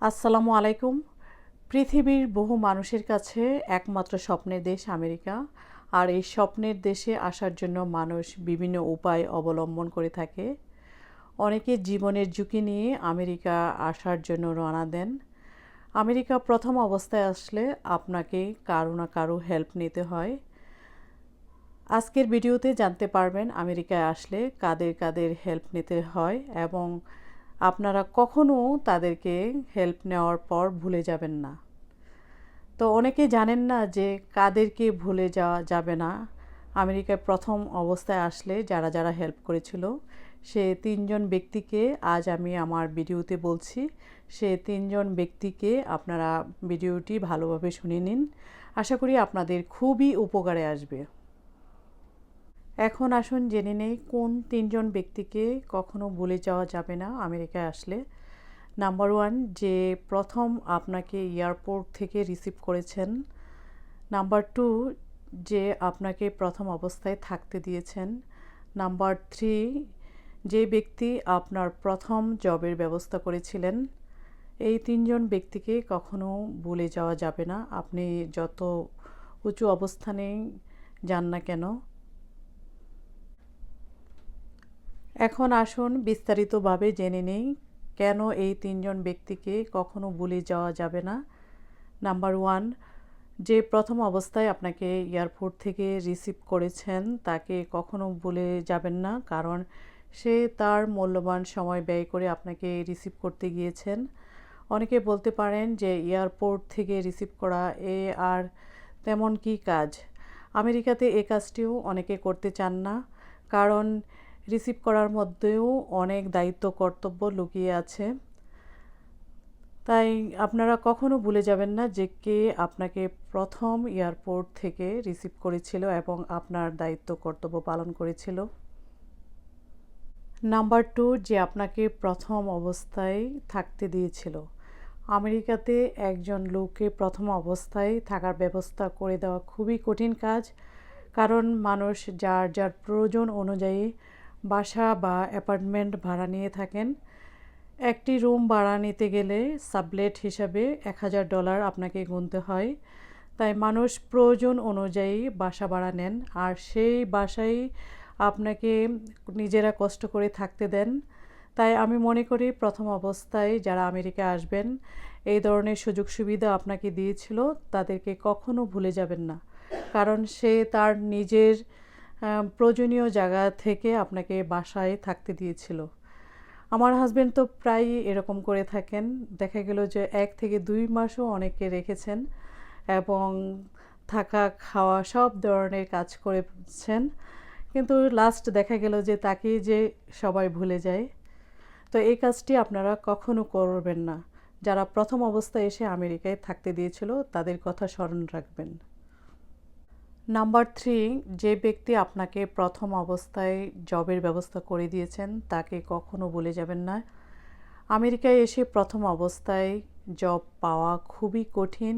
আসসালামু আলাইকুম। পৃথিবীর বহু মানুষের কাছে একমাত্র স্বপ্নের দেশ আমেরিকা। আর এই স্বপ্নের দেশে আসার জন্য মানুষ বিভিন্ন উপায় অবলম্বন করে থাকে। অনেকে জীবনের ঝুঁকি নিয়ে আমেরিকা আসার জন্য রওনা দেন। আমেরিকা প্রথম অবস্থায় আসলে আপনাকে কারও না কারও হেল্প নিতে হয়। আজকের ভিডিওতে জানতে পারবেন আমেরিকায় আসলে কাদের কাদের হেল্প নিতে হয় এবং আপনারা কখনো তাদেরকে হেল্প নেওয়ার পর ভুলে যাবেন না। তো অনেকে জানেন না যে কাদেরকে ভুলে যাওয়া যাবে না। আমেরিকায় প্রথম অবস্থায় আসলে যারা যারা হেল্প করেছিল, সে তিনজন ব্যক্তিকে আজ আমি আমার ভিডিওতে বলছি। সে তিনজন ব্যক্তিকে আপনারা ভিডিওটি ভালোভাবে শুনে নিন। আশা করি আপনাদের খুবই উপকারে আসবে। এখন আসুন জেনে নেই কোন তিনজন ব্যক্তিকে কখনো ভুলে যাওয়া যাবে না আমেরিকায় আসলে। নাম্বার ওয়ান, যে প্রথম আপনাকে এয়ারপোর্ট থেকে রিসিভ করেছেন। নাম্বার টু, যে আপনাকে প্রথম অবস্থায় থাকতে দিয়েছেন। নাম্বার থ্রি, যে ব্যক্তি আপনার প্রথম জবের ব্যবস্থা করেছিলেন। এই তিনজন ব্যক্তিকে কখনো ভুলে যাওয়া যাবে না। আপনি যত উঁচু অবস্থানে যান না কেন এখন আসুন বিস্তারিতভাবে জেনে নেই কেন এই তিনজন ব্যক্তিকে কখনো ভুলে যাওয়া যাবে না। নাম্বার ওয়ান, যে প্রথম অবস্থায় আপনাকে এয়ারপোর্ট থেকে রিসিভ করেছেন তাকে কখনো ভুলে যাবেন না, কারণ সে তার মূল্যবান সময় ব্যয় করে আপনাকে রিসিভ করতে গিয়েছেন। অনেকে বলতে পারেন যে এয়ারপোর্ট থেকে রিসিভ করা এ আর তেমন কি কাজ? আমেরিকাতে এ কাজটিও অনেকে করতে চান না, কারণ রিসিভ করার মধ্যেও অনেক দায়িত্ব, কর্তব্য লুকিয়ে আছে। তাই আপনারা কখনো ভুলে যাবেন না যে কে আপনাকে প্রথম এয়ারপোর্ট থেকে রিসিভ করেছিল এবং আপনার দায়িত্ব, কর্তব্য পালন করেছিল। নাম্বার টু, যে আপনাকে প্রথম অবস্থায় থাকতে দিয়েছিল। আমেরিকাতে একজন লোককে প্রথম অবস্থায় থাকার ব্যবস্থা করে দেওয়া খুবই কঠিন কাজ, কারণ মানুষ যার যার প্রয়োজন অনুযায়ী বাসা বা অ্যাপার্টমেন্ট ভাড়া নিয়ে থাকেন। একটি রুম ভাড়া নিতে গেলে সাবলেট হিসাবে এক হাজার ডলার আপনাকে গুনতে হয়। তাই মানুষ প্রয়োজন অনুযায়ী বাসা ভাড়া নেন আর সেই বাসায় আপনাকে নিজেরা কষ্ট করে থাকতে দেন। তাই আমি মনে করি প্রথম অবস্থায় যারা আমেরিকা আসবেন, এই ধরনের সুযোগ সুবিধা আপনাকে দিয়েছিল, তাদেরকে কখনো ভুলে যাবেন না। কারণ সে তার নিজের প্রয়োজনীয় জায়গা থেকে আপনাকে বাসায় থাকতে দিয়েছিল। আমার হাজব্যান্ড তো প্রায়ই এরকম করে থাকেন। দেখা গেল যে এক থেকে দুই মাসও অনেকে রেখেছেন এবং থাকা, খাওয়া সব ধরনের কাজ করেছেন কিন্তু লাস্ট দেখা গেল যে তাকেই যে সবাই ভুলে যায়। তো এই কাজটি আপনারা কখনো করবেন না। যারা প্রথম অবস্থায় এসে আমেরিকায় থাকতে দিয়েছিল, তাদের কথা স্মরণ রাখবেন। নাম্বার থ্রি যে ব্যক্তি আপনাকে প্রথম অবস্থায় জবের ব্যবস্থা করে দিয়েছেন, তাকে কখনো বলে যাবেন না। আমেরিকায় এসে প্রথম অবস্থায় জব পাওয়া খুবই কঠিন,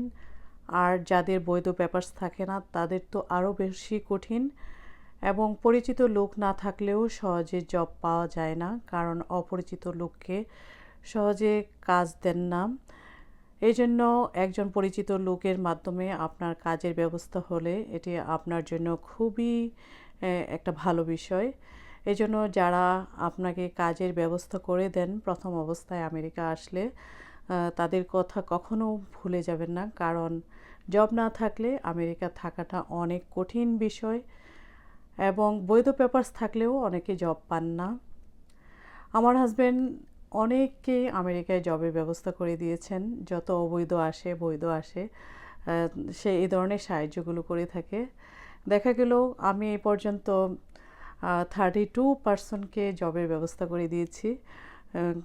আর যাদের বৈধ পেপার্স থাকে না, তাদের তো আরও বেশি কঠিন, এবং পরিচিত লোক না থাকলেও সহজে জব পাওয়া যায় না, কারণ অপরিচিত লোককে সহজে কাজ দেন না। এই জন্য একজন পরিচিত লোকের মাধ্যমে আপনার কাজের ব্যবস্থা হলে এটি আপনার জন্য খুবই একটা ভালো বিষয়। এই জন্য যারা আপনাকে কাজের ব্যবস্থা করে দেন, প্রথম অবস্থায় আমেরিকা আসলে তাদের কথা কখনো ভুলে যাবেন না। কারণ জব না থাকলে আমেরিকা থাকাটা অনেক কঠিন বিষয় এবং বৈধ পেপার্স থাকলেও অনেকে জব পান না। আমার হাজব্যান্ড অনেককে আমেরিকায় জবের ব্যবস্থা করে দিয়েছেন, যত অবৈধ আসে, বৈধ আসে সে এই ধরনের সাহায্যগুলো করে থাকে। দেখা গেল, আমি এই পর্যন্ত থার্টি টু পার্সনকে জবের ব্যবস্থা করে দিয়েছি।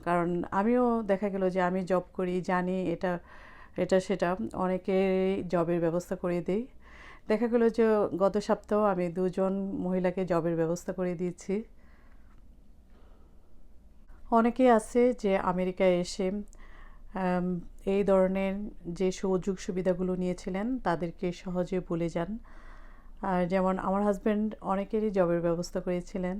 কারণ আমিও দেখা গেল যে আমি জব করি, জানি এটা এটা, সেটা অনেকেরই জবের ব্যবস্থা করে দিই দেখা গেলো যে গত সপ্তাহ আমি দুজন মহিলাকে জবের ব্যবস্থা করে দিয়েছি। অনেকে আছে যে আমেরিকায় এসে এই ধরনের যে সুযোগ সুবিধাগুলো নিয়েছিলেন তাদেরকে সহজে ভুলে যান। যেমন আমার হাজব্যান্ড অনেকেরই জবের ব্যবস্থা করেছিলেন,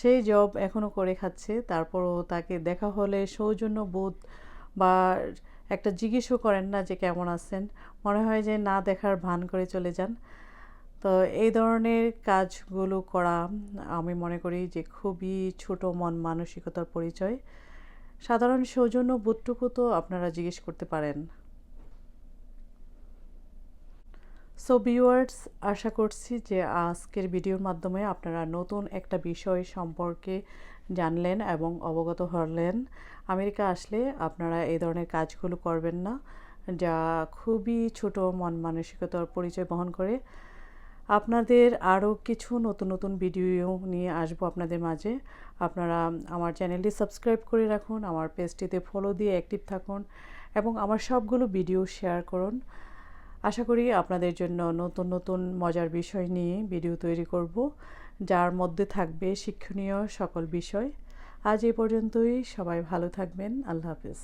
সেই জব এখনও করে খাচ্ছে। তারপরও তাকে দেখা হলে সৌজন্য বোধ বা একটা জিজ্ঞেসও করেন না যে কেমন আছেন। মনে হয় যে না দেখার ভান করে চলে যান। তো এই ধরনের কাজগুলো করা আমি মনে করি যে খুবই ছোট মন মানসিকতার পরিচয়। সাধারণ সৌজন্য বোধটুকু তো আপনারা জিজ্ঞেস করতে পারেন। সো ভিউয়ার্স আশা করছি যে আজকের ভিডিওর মাধ্যমে আপনারা নতুন একটা বিষয় সম্পর্কে জানলেন এবং অবগত হলেন। আমেরিকা আসলে আপনারা এই ধরনের কাজগুলো করবেন না, যা খুবই ছোট মন মানসিকতার পরিচয় বহন করে। আপনাদের আরও কিছু নতুন নতুন ভিডিও নিয়ে আসব আপনাদের মাঝে। আপনারা আমার চ্যানেলটি সাবস্ক্রাইব করে রাখুন, আমার পেজটিতে ফলো দিয়ে অ্যাক্টিভ থাকুন এবং আমার সবগুলো ভিডিও শেয়ার করুন। আশা করি আপনাদের জন্য নতুন নতুন মজার বিষয় নিয়ে ভিডিও তৈরি করব, যার মধ্যে থাকবে শিক্ষণীয় সকল বিষয়। আজ এই পর্যন্তই, সবাই ভালো থাকবেন, আল্লাহ হাফেজ।